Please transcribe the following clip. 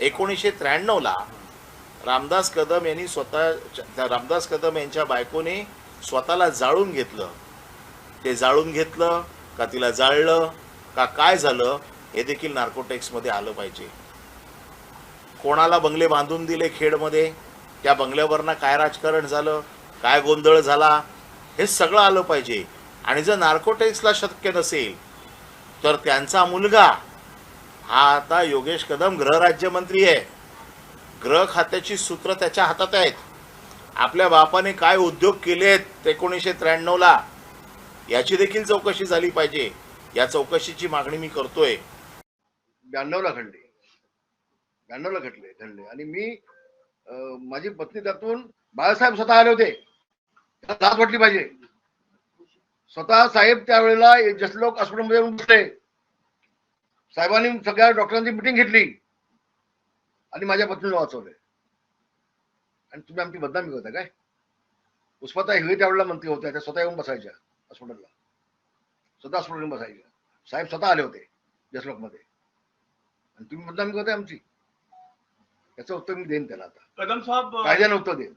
एकोणीसशे त्र्याण्णवला रामदास कदम यांनी स्वतः रामदास कदम यांच्या बायकोने स्वतःला जाळून घेतलं. ते जाळून घेतलं का तिला जाळलं का काय झालं हे देखील नार्कोटेक्समध्ये आलं पाहिजे. कोणाला बंगले बांधून दिले खेडमध्ये? त्या बंगल्यावरनं काय राजकारण झालं? काय गोंधळ झाला? हे सगळं आलं पाहिजे. आणि जर नार्कोटेक्सला शक्य नसेल तर त्यांचा मुलगा हा आता योगेश कदम गृहराज्यमंत्री आहे. गृह खात्याची सूत्र त्याच्या हातात आहेत. आपल्या बापाने काय उद्योग केलेत एकोणीसशे त्र्याण्णवला? याची देखील चौकशी झाली पाहिजे. या चौकशीची मागणी मी करतोय. ब्याण्णवला घडली. ब्याण्णवला घडले घडले. आणि मी अं, माझी पत्नी त्यातून बाळासाहेब स्वतः आले होते. त्याला वाटली पाहिजे. स्वतः साहेब त्यावेळेला जसलोक हॉस्पिटलमध्ये येऊन बसले. साहेबांनी सगळ्या डॉक्टरांची मिटिंग घेतली. आणि माझ्या पत्नीला वाचवले. आणि तुम्ही आमची बदनामी करता काय? पुष्पाता हिरे त्यावेळेला मंत्री होत्या त्या स्वतः येऊन बसायच्या हॉस्पिटलला. स्वतः हॉस्पिटल बसायच्या. साहेब स्वतः आले होते जसलोकमध्ये. आणि तुम्ही बदनामी करताय आमची. याचं उत्तर मी देईन त्याला आता. कदम साहब कायद्यानं उत्तर देईन.